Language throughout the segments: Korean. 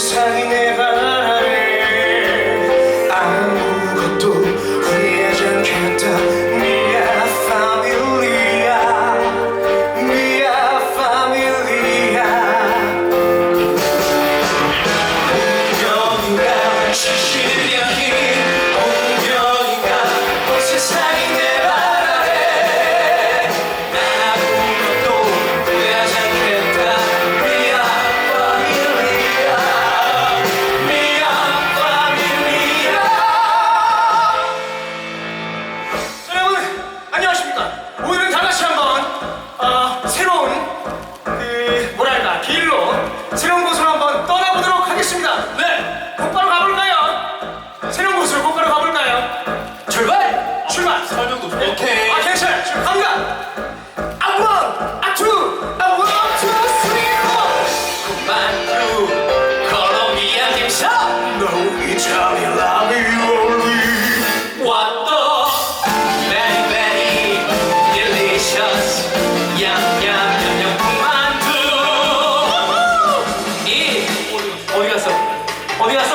Cause I never 어디 갔어? 어디 갔어?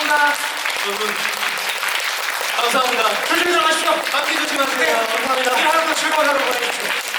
감사합니다. 여러분, 감사합니다. 조심히 들어가십시오. 감기 조심하세요. 감사합니다. 하루도 즐거운 하루 보내십시오.